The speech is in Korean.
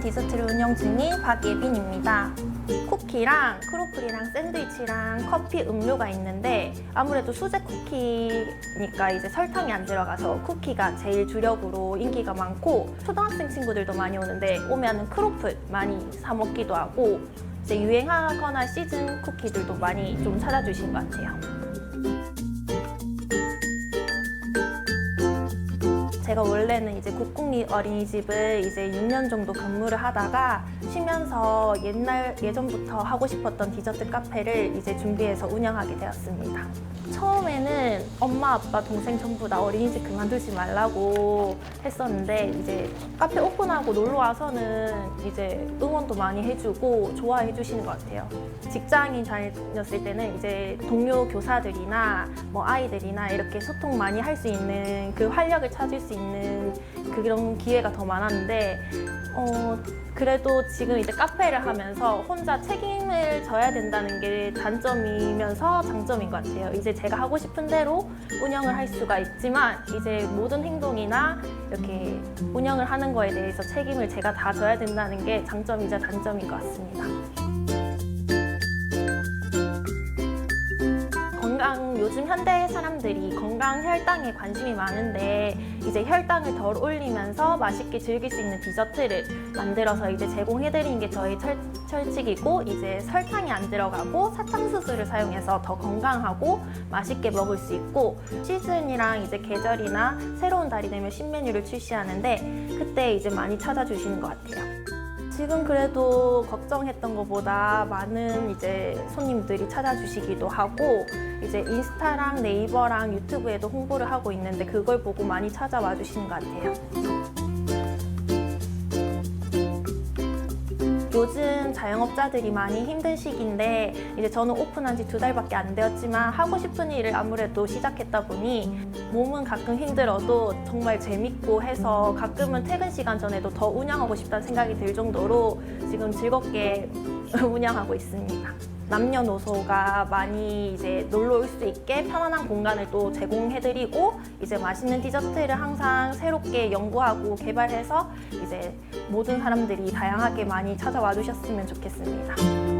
디저트를 운영 중인 박예빈입니다. 쿠키랑 크로플이랑 샌드위치랑 커피 음료가 있는데 아무래도 수제 쿠키니까 이제 설탕이 안 들어가서 쿠키가 제일 주력으로 인기가 많고 초등학생 친구들도 많이 오는데 오면은 크로플 많이 사 먹기도 하고 이제 유행하거나 시즌 쿠키들도 많이 좀 찾아주신 것 같아요. 제가 원래는 이제 국공립 어린이집을 이제 6년 정도 근무를 하다가 쉬면서 옛날 예전부터 하고 싶었던 디저트 카페를 이제 준비해서 운영하게 되었습니다. 처음에는 엄마, 아빠, 동생 전부 다 어린이집 그만두지 말라고 했었는데 이제 카페 오픈하고 놀러 와서는 이제 응원도 많이 해주고 좋아해 주시는 것 같아요. 직장인 다녔을 때는 이제 동료 교사들이나 뭐 아이들이나 이렇게 소통 많이 할 수 있는 그 활력을 찾을 수 있는 그런 기회가 더 많았는데 어 그래도 지금 이제 카페를 하면서 혼자 책임을 져야 된다는 게 단점이면서 장점인 것 같아요. 이제 제가 하고 싶은 대로 운영을 할 수가 있지만 이제 모든 행동이나 이렇게 운영을 하는 거에 대해서 책임을 제가 다 져야 된다는 게 장점이자 단점인 것 같습니다. 건강 요즘 현대 건강 혈당에 관심이 많은데 이제 혈당을 덜 올리면서 맛있게 즐길 수 있는 디저트를 만들어서 이제 제공해드리는 게 저희 철, 철칙이고 이제 설탕이 안 들어가고 사탕수수를 사용해서 더 건강하고 맛있게 먹을 수 있고 시즌이랑 이제 계절이나 새로운 달이 되면 신메뉴를 출시하는데 그때 이제 많이 찾아주시는 것 같아요. 지금 그래도 걱정했던 것보다 많은 이제 손님들이 찾아주시기도 하고 이제 인스타랑 네이버랑 유튜브에도 홍보를 하고 있는데 그걸 보고 많이 찾아와 주시는 것 같아요. 요즘 자영업자들이 많이 힘든 시기인데 이제 저는 오픈한 지 두 달밖에 안 되었지만 하고 싶은 일을 아무래도 시작했다 보니 몸은 가끔 힘들어도 정말 재밌고 해서 가끔은 퇴근 시간 전에도 더 운영하고 싶다는 생각이 들 정도로 지금 즐겁게 운영하고 있습니다. 남녀노소가 많이 이제 놀러 올 수 있게 편안한 공간을 또 제공해드리고 이제 맛있는 디저트를 항상 새롭게 연구하고 개발해서 이제 모든 사람들이 다양하게 많이 찾아와 주셨으면 좋겠습니다.